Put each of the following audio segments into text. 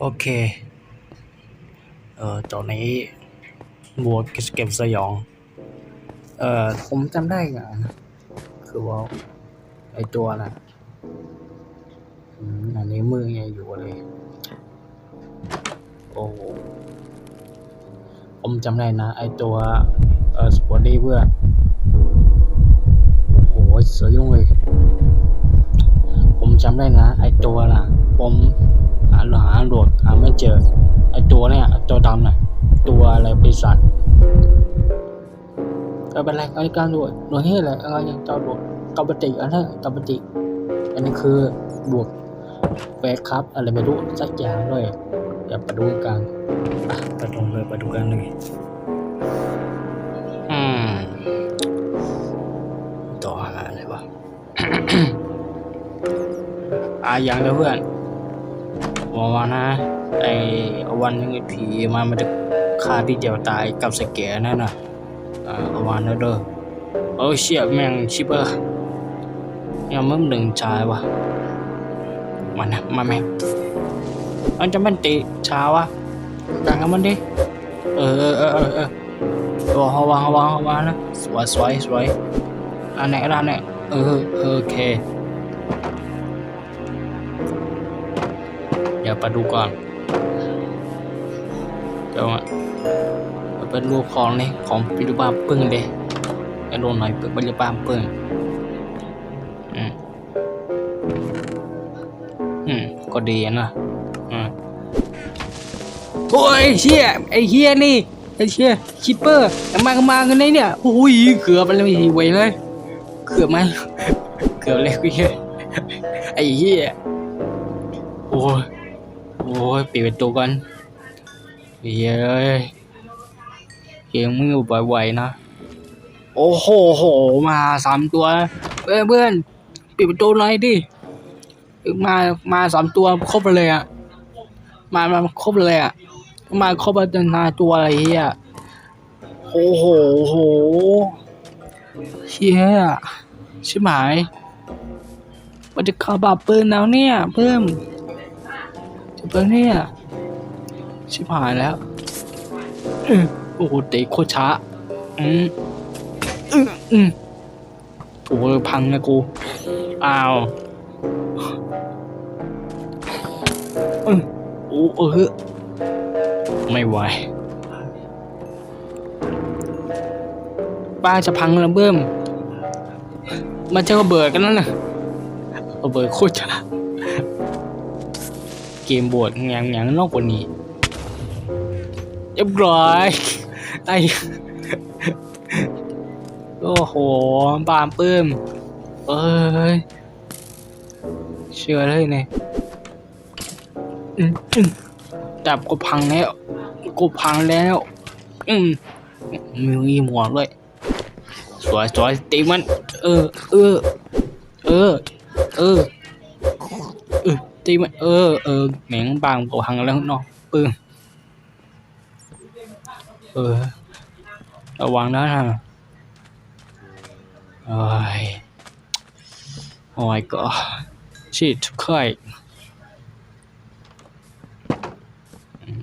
โอเค เอ่อตอนนี้บวกเก็บสยอง เอ่อ ผมจำได้ไงนะคือว่า ไอตัวน่ะอันนี้มือไงอยู่เลย โอ้ผมจำได้นะ ไอตัว เอ่อสปอร์ตี้เพื่อนโอ้โหเสือยุ่งเลย ผมจำได้นะ ไอตัวน่ะ ผมหาหาโหลดหาไม่เจอไอตัวเนี่ยตัวดำน่ะตัวอะไรปีศาจก็เป็นไรไอ้การโหลดโหลดให้อะไรอะไรอย่างเจ้าโหลดกัปติอันนั้นกัปติอันนี้คือบวกเฟสครับ อะไรไม่รู้สักอย่างเลยเดี๋ยวไปดูกันอะไปตรงเลยไปดูกันเลยอืมต่อหาอะไรวะอะอย่างเดียวเพื่อน บอกว่านะไอวันหนึงไอผีมามันจะฆ่าที่เดียวตายกับสแกนนั่นน่ะอ่าเอาวันนั้นเด้อโอ้เชี่ยแม่งชิบเปอร์ยังมึงหนึ่งชายวะมันนะมาแม่งมันจะมันติชาวะดังกับมันดิเออเออเออเออวเขาวางเขาวางเขาวางนะสวยสวยสวยอันไหนอันไหนเออเออโอเค ดี๋ยวไปดูก่อน เดี๋ยวเป็นรูปของเลยของปิดุบ้าปึ้งเลยไอ้โดนหน่อยเป็นปิดุบ้าปึ้งอืมอืมก็ดีนะอืมโอ้ยเชี่ยไอ้เฮียนี่ไอ้เชี่ยคิปเปอร์มากันมากันเลยเนี่ยโอ้ยเกือบไปเลยเว้ยเลยเกือบไหมเกือบเลยกูเฮียไอ้เฮียโอ้ย โอ้ยปิดประตูก่อนเฮ้ยเกมมือบ่อยๆนะ โอ้โหโหมาสามตัวเพื่อนเพื่อนปิดประตูหน่อยดิมามาสามตัวครบเลยอะมามาครบเลยอะมาครบจนนาตัวอะไรเฮียโอ้โหโหเชี่ยใชิบหายมันจะขาบาปืนแล้วเนี่ย เพิ่ม จะเป็นเนี่ยชิบหายแล้ว โอ้โหเตะโคตรช้าอืมอืมอืมโอ้โหพังนะกู อ้าวเออโอ้เออไม่ไหวป้าจะพังแล้วเบิ่มมันจะระเบิดกันแล้วนะระเบิดโคตรช้า เกมบวชยังยังนอกกว่านี้เรียบร้อยไอโอ้โหบามปื้มเอ้ยเชื่อเลยเนี่ยอืมอืมดับกูพังแล้วกูพังแล้ว อืมมีหมวกด้วยสวยสวยตีมัน เออ เออ เออ เออ ตีมันเออเออแหม่งบางกูหังแล้วเนาะปึ้งเออ ระวังนะฮะโอ้ยโอ้ยก็ชิดค่อย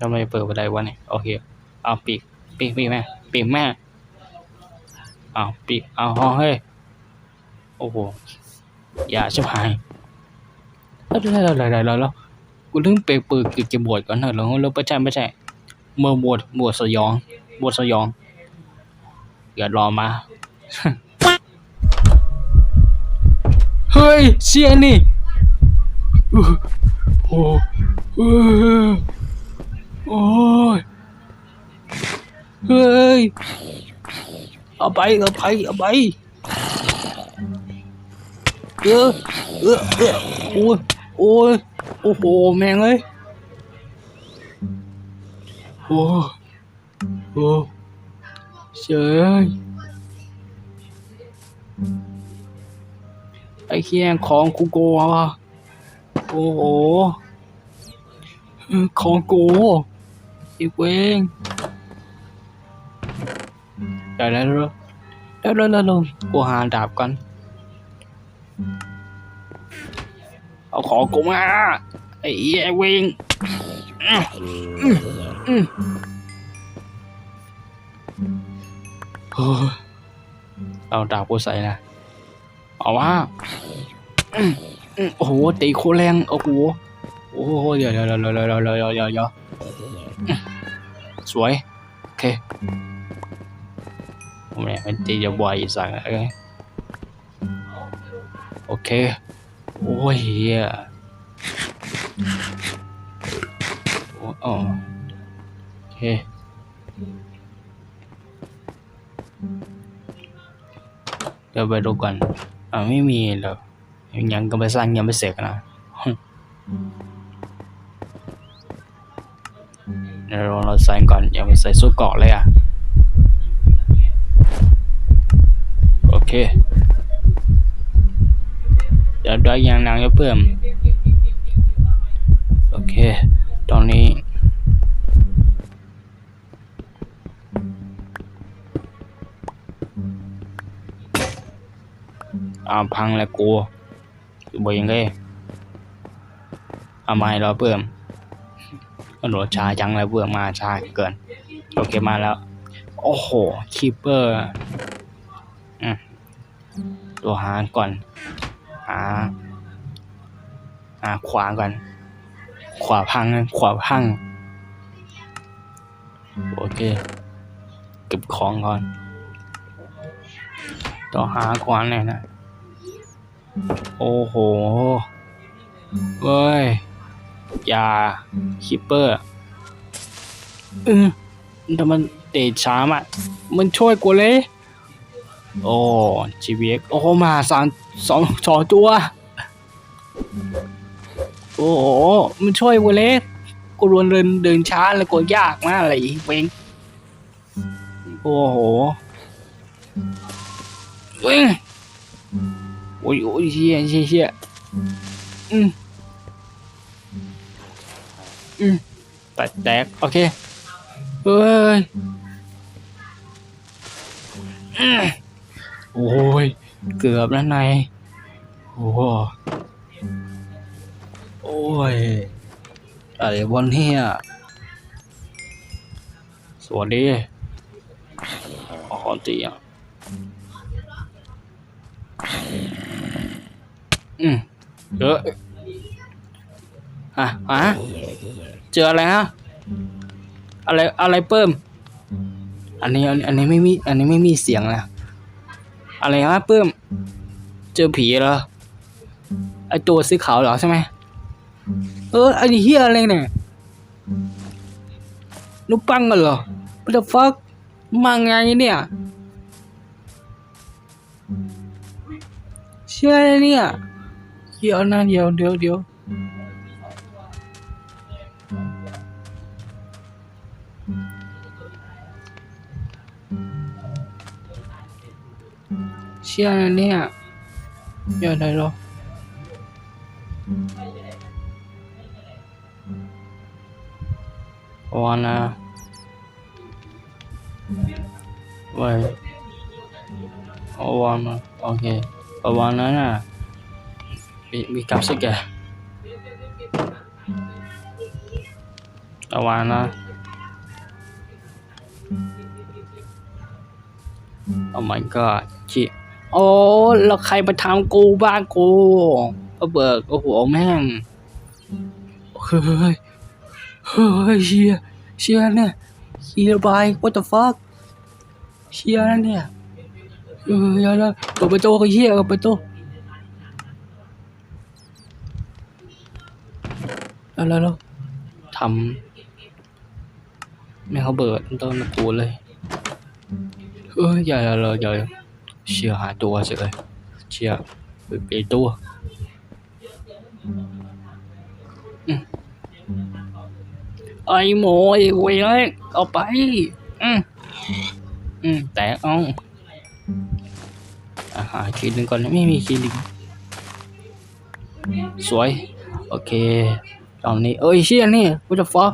ทำไมเปิดบันไดวะเนี่ยโอเคเอาปีกปีกปีกแม่ปีกแม่เอาปีกเอาเฮ้ยโอ้โหอย่าชิบหาย แล้วแล้วแล้วแล้วแล้วกูเรื่องเปรปืนเก็บบวชก่อนเถอะแล้วแล้วไม่ใช่ไม่ใช่เมื่อบวชบวชสยองบวชสยองอย่ารอมา เฮ้ยเสียนี่โอ้โหโอ้ยเฮ้ยเอาไปเอาไปเอาไปเออเออเออโอ้ย อ้ยโอ้โห แมงเลยโอ้โอ้เฉยไอ้เคียงของกูโกวะโอ้โห ของกูอีกเวงเดี๋ยวแล้วเลยวแล้วแล้วกูหาดาบกัน เอาของกูมาไอ้ไอ้เวงเอาดาบกูใส่นะ เอาว่าโอ้โหตีโคแรงเอากูโอ้โหเดี๋ยวเดี๋ยวเดี๋ยวเดี๋ยวเคยวสวย โอเคผมเนี่ยมันตีจะบอยสั่งโอเค โอ้ยเฮียโอ้อ๋อโอเคเดี๋ยวไปดูก่อนอ่าไม่มีหรอกยังก็ไปสร้างยังไม่เสร็จนะเดี๋ยวเราเราใส่ก่อนยังไม่ใส่สู้เกาะเลยอะโอเค เดี๋ยวได้ยางนางจะเพิ่ม โอเค ตอนนี้อ่าพังแล้วกูบยังไงเอาไม้รอเพิ่มกระโดชาจังแล้วเบื่อมาชาเกิน โอเคมาแล้ว โอ้โห คีเปอร์อืมตัวหาก่อน หาหาขวาก่อน ขวาพังนขวาพัง โอเค เก็บของก่อนต่อหาขวานเลยนะ โอ้โห เว้ย อย่าคิปเปอร์เออแต่มันเตะช้ามอะ มันช่วยกูเลย โอ้จีวีโอ้มาสาม สองสองตัว โอ้โห มันช่วยกูเลยกูรวนเดินเดินช้าแล้วกูยากมากเลยเวงโอ้โหเวงโอ้ยโอ้ยเชี่ยเชี่ยเชี่ยอืมอืมแตกแตกโอเคเฮ้ยโอ้ย เกือบแล้วนายโอ้โหโอ้ยอะไรบนเนี่ยสวัสดีอ๋อตีอะอืมเยอะอะอะเจออะไรฮะอะไรอะไรเพิ่ม อันนี้อันอันนี้ไม่มี อันนี้ไม่มีเสียงนะ อะไรฮะเพิ่มเจอผีเหรอไอตัวสีขาวเหรอใช่ไหมเอออันนี้เฮียอะไรเนี่ยนุปังกันเหรอ What the fuck มาไงเนี่ยเชื่ออะไรเนี่ยเดี๋ยวนะเดี๋ยวเดี๋ยวเดี๋ยว เชื่อนะเนี่ยเดี๋ยวได้หรอวันนะไว้วันนะโอเควันนั้นน่ะมีมีกับสักแกวันนะโอ้ my god ชิ โอ้แล้วใครมาทำกูบ้านกูก็เบิกโอ้โหแม่งเฮ้ยเฮ้ยเชียเชียเนี่ยเชียบาย what the fuck เชียนะเนี่ยเออย่าละเปิดประตูก็เชียเปิดประตูแล้วแล้วแล้วทำไม่เขาเบิดต้นกูเลยเอออย่าอย่าเลยอย่า เลยเชียร์หาตัวเฉยเชียร์ไปไปตัวอืมไอ้หมอไอ้เว้ยเอ้ยเอาไป อืมอืมแตกเอาอะหาคีย์หนึ่งก่อนไม่มีคีย์หนึ่งสวย โอเคตอนนี้เอ้ยเชียนี่ what the fuck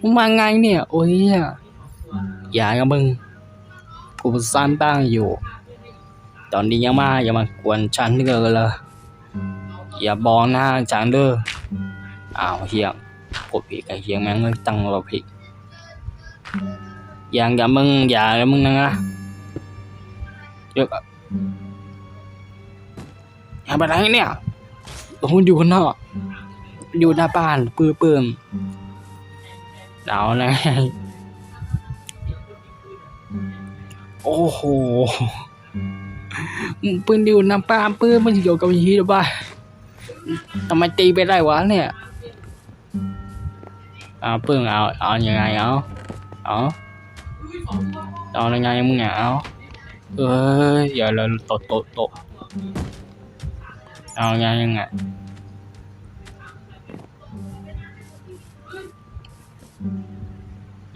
มึงมาไงเนี่ย โอ้ยอย่ากับมึง กูสร้างบ้านอยู่ ตอนนี้ยังมาอย่ามากวนฉันเด้อเลยอย่าบอกหน้าฉันเด้ออ้าวเฮียกดผิดไอ้เฮียแม่งเลยตั้งเราผิดอย่างอย่ามึงอย่าแล้วมึงนะเยอะอะอย่าไปไหนเนี่ยผมอยู่ข้างนอกอยู่หน้าบ้านปื้อเปิ่มเดาไงโอ้โห ปืนอยู่หน้าบ้านปื้มมันอยู่กับยีหรือเปล่าทำไมตีไปได้วะเนี่ยเอาปื้มเอาเอายังไงเอาเอาเอายังไงมึงเนี่ยเอาเอ้ยอย่าเลยตดตดตดเอายังไงยังไง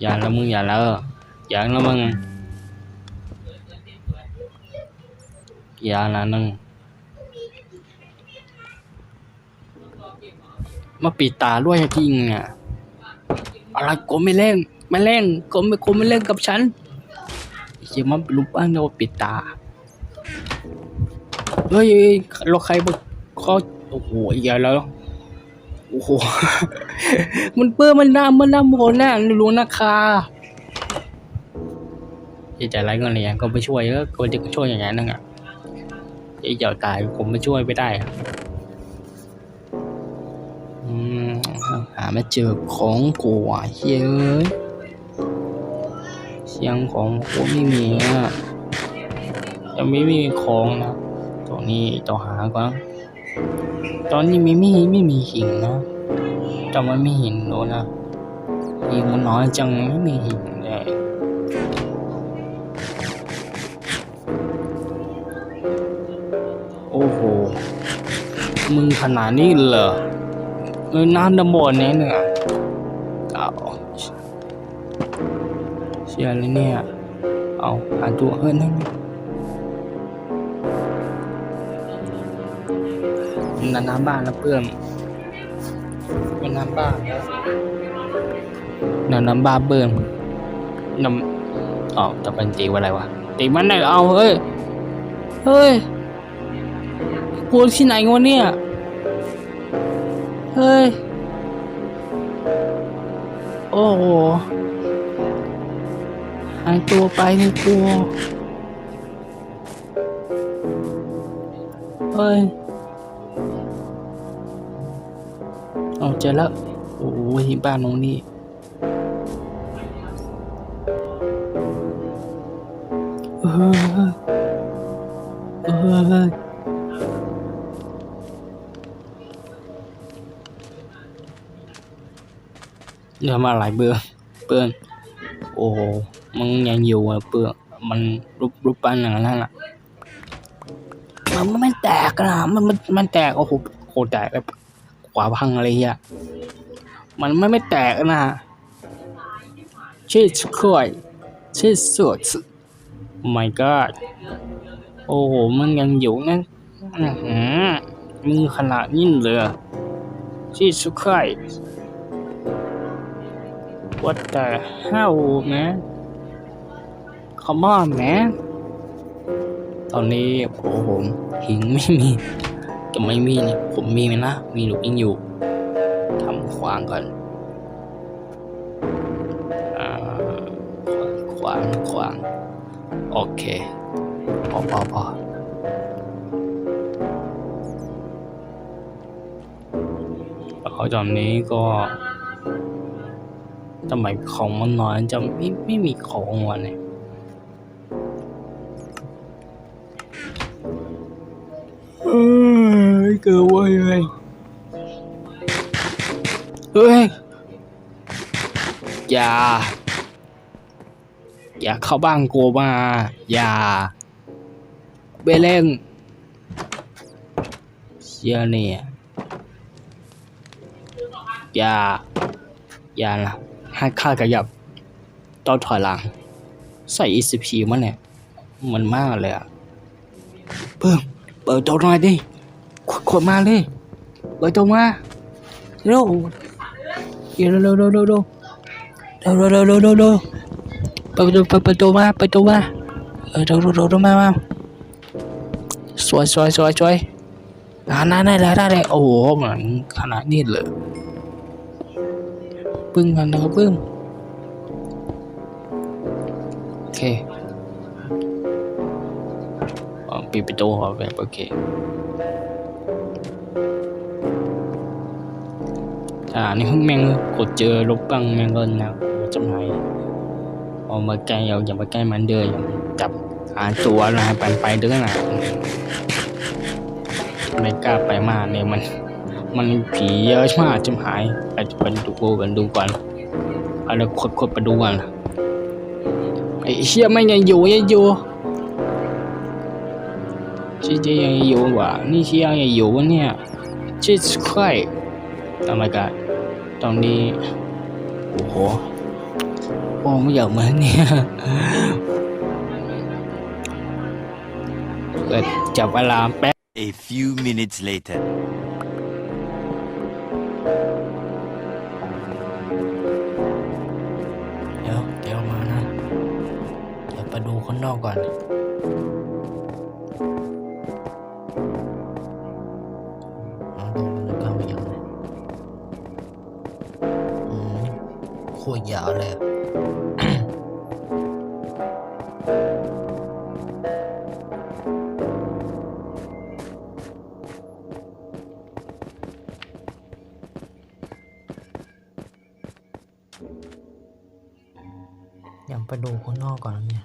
อย่าล้วมึงอย่าล้วอย่าแล้วมึงอย่าละนึง มาปิดตาด้วยจริงอะอะไรกูไม่เล่นไม่เล่นกูไม่กูไม่เล่นกับฉันอย่ามาลุกบ้างเราปิดตาเฮ้ยเราใครบอกเขาโอ้โหอย่าแล้วโอ้โหมันเปื้อนมันน้ำมันน้ำโมน่ะรู้นะคะอย่าใจร้ายกันเลยก็ไม่ช่วยก็ควรจะช่วยอย่างนั้นนึงอะ ไอ้เจ้าตายผมไม่ช่วยไม่ได้อืมหาไม่เจอของกูอะเฮ้ยเอ้ยเสียงของกูไม่มีอะยังไม่มีของนะตรงนี้ต้องหาก่อนตอนนี้ไม่มีไม่มีหินนะแต่มันไม่เห็นโดนนะหินมันน้อยจังไม่มีหินเลย มึงขนาดนี้เหรอเออน้ำดำบนนี้เนี่ยเอาเชียร์เลยเนี่ย เอาหาตัวเฮ้ยนั่นนั่นน้ำบ้านแล้วเพื่อนเป็นน้ำบ้าน้ำน้ำบ้าเบิ่มน้ำอ๋อจะเป็นตีว่าอะไรวะตีมันได้เอาเฮ้ย เฮ้ย กูที่ไหนวะเนี่ย เฮ้ย โอ้โหหายตัวไปในกูเฮ้ย เอาเจอแล้ว โอ้ยบ้านน้องนี่เออเออ เรือมาหลายเบืองเปื้อนโอ้โหมึงยังอยู่อะเปื้อนมันรูปรูปปั้นอย่างนั้นอะมันไม่แตกนะมันมันมันแตกโอ้โหโคตรแตกแบบขวาพังอะไรเงี้ยมันไม่ไม่แตกนะชิสคอยชิสสุด my god โอ้โหมันยังอยู่นะอือหือมือขนาดนี้เลยชิสคอย what the hell man come on man ตอนนี้โอ้โหหิงไม่มีจะไม่มีเนี่ยผมมีไหมนะ มีหรือยังอยู่ทำขวางก่อนอขวางขวางโอเคพอพอพอแล้วตอนนี้ก็ ทำไมของมันน้อยจะไม่ไม่มีของวะเนี่ยเอ้ยเกิดว่ายังเฮ้ยอย่า อย่าเข้าบ้านกูมา อย่าเบลเลงเชียเนี่ยอย่า อย่านะ ให้ข้าขยับต้อถอยหลัง ใส่ ECP มันเนี่ย มันมากเลยอะเพิ่มเปิดตัวหน่อยดิขวดมาดิเปิดตัวมาเร็วเร็วเร็วเร็วเร็วเร็วเร็วเร็วเร็วเร็วเร็วเร็วเปิดตัวเปิดเปิดตัวมาเปิดตัวมาเออเร็วเร็วเร็วเร็วมามาสวยสวยสวยสวยอ่าได้ได้เลยได้เลยโอ้โหเหมือนขนาดนี้เลย ปึ้งกันนะครับปึ้งโอเคปิดประตูหอแบบโอเคอ่านี่แม่งกดเจอลบบังแม่งก็นะจำหายเอามาใกล้เอาอย่ามาใกล้มันเด้ออย่าจับหาตัวนะไปไปเด้อนะไม่กล้าไปมาเนี่ยมัน มันผีเยอะมากจำหายไปไปดูกันดูก่อนเอาเดี๋ยวกดกดไปดูก่อนไอ้เชี่ยไม่ยังอยู่ยังอยู่เชี่ยยังอยู่ว่ะนี่เชี่ยยังอยู่วะเนี่ยเจ๊สควยทำไมกันตอนนี้โอ้โหโอ้ไม่อยากมือนเนี่ยเกิดจับเวลาแป๊บ A few minutes later. อกก่อนเอาดูมันก้ามายังไงอืมโคตรยาวเลยอะอยากไปดูข้างนอกก่อนเนี่ย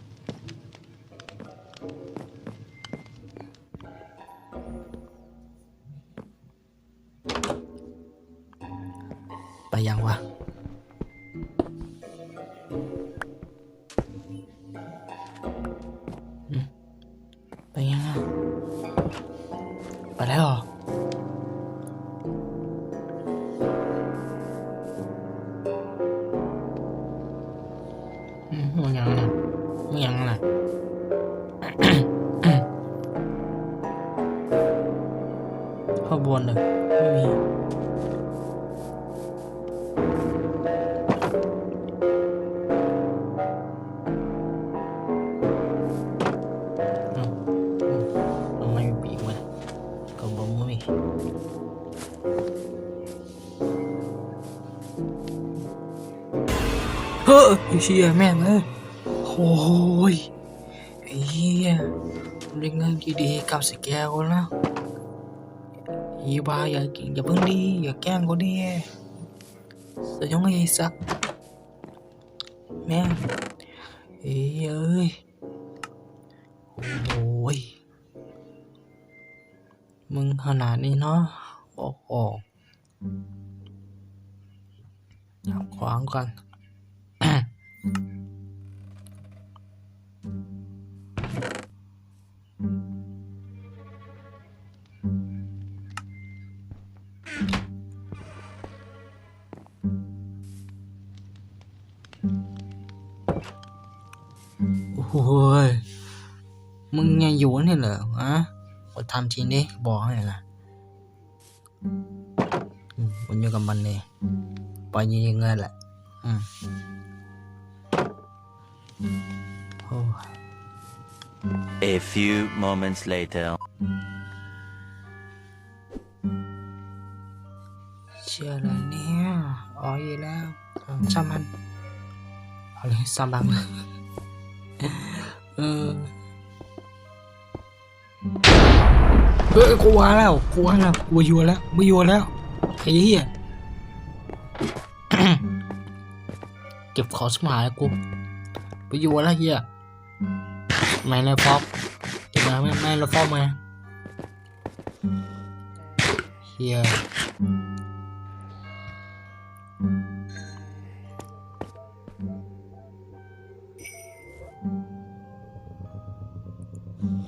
เชี่ยแม่งเอ้ยโอ้ยไอ้เหี้ยเล่นเงินกี่ดีกับสแกลแล้วอีบาอย่าอย่าเพิ่งดีอย่าแกล้งกูดิสยองไอ้สักแม่งเอ้ยเอ้ยโอ้ยมึงขนาดนี้เนาะโอ้โหจับขวางกัน โอ้ยมึงยังอยู่นี่เหรอฮะมาทำทีนี้บอก A few moments later. เชื่ออะไรเนี่ยอ๋ออยู่แล้วอืมช่างมันเอาเลยสามบังเลยเออเฮ้ยกูว่าแล้วกูว่าแล้วกูอยู่แล้วไม่อยู่แล้วไอ้เหี้ยเก็บของสมาแล้วกู ไปอยู่แล้วเหี้ยไม่เลยฟอกเดี๋ยวมาไม่ไม่เลยฟอกมาเหี้ย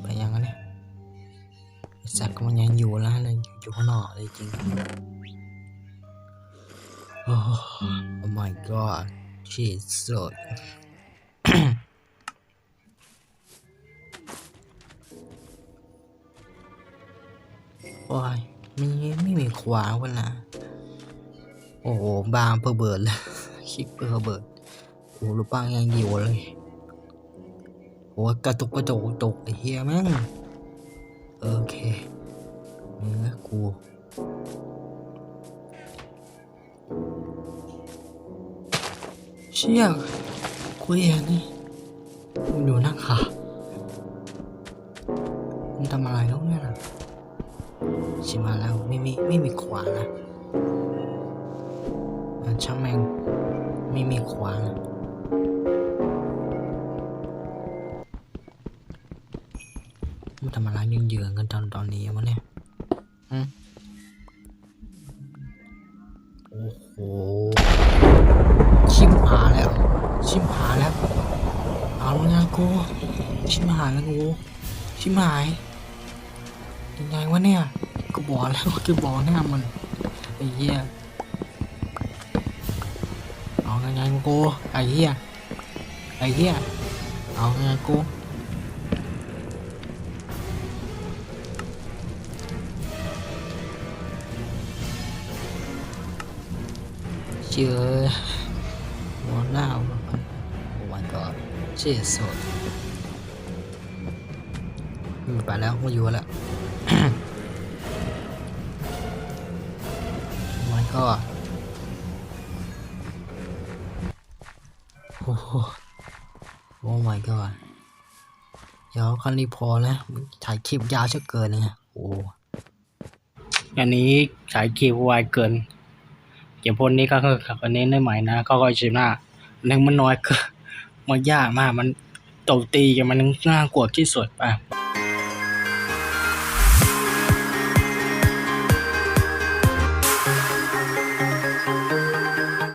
ไปยังไงเนี่ยสัตว์ก็มันยังอยู่แล้วนะอยู่อยู่ข้างนอกเลยจริงโอ้ oh my god she's so ขวางวะนะโอ้โหบางเพอเบิดเลยคิดเพอเบิดโอ้ลูกปังยังอยู่เลยโอ้กระตุกกระตุกตกไอ้เฮียแม่งโอเคเนื้อกูเชี่ยกูเองนี่มันอยู่นั่งขามันทำอะไรแล้ว ม่มีไม่มีขวานนะช่างแม่งไม่มีขวานมันทำอะไรยังเยือกันตอนตอนนี้วะเนี่ยโอ้โห ชิมหาแล้ว ชิมหาแล้ว เอาแล้วนะกู ชิมหายแล้วกู ชิมหายยังไงวะเนี่ย ก็บอกแล้วว่าจะบอกหน้ามันไอ้เหี้ยเอาไงไงกูไอ้เหี้ยไอ้เหี้ยเอาไงกูเชื่อหัวหน้ามันโอ้ my god เชี่ยสดไม่ไปแล้วไม่อยู่แล้ว โอ้โอ้โหโอ้ my god เดี๋ยวคันนี้พอแล้วถ่ายคลิปยาวเช่เกินเนี่ยโอ้อันนี้ถ่ายคลิปไวเกิน เก็บพนนี้ก็คือขับอันนี้ได้ใหม่นะ ก็ก็ชิมหน้าหนึ่งมันน้อยเก็มันยากมาก มันโตตีกันมันน่ากลัวที่สุดป่ะ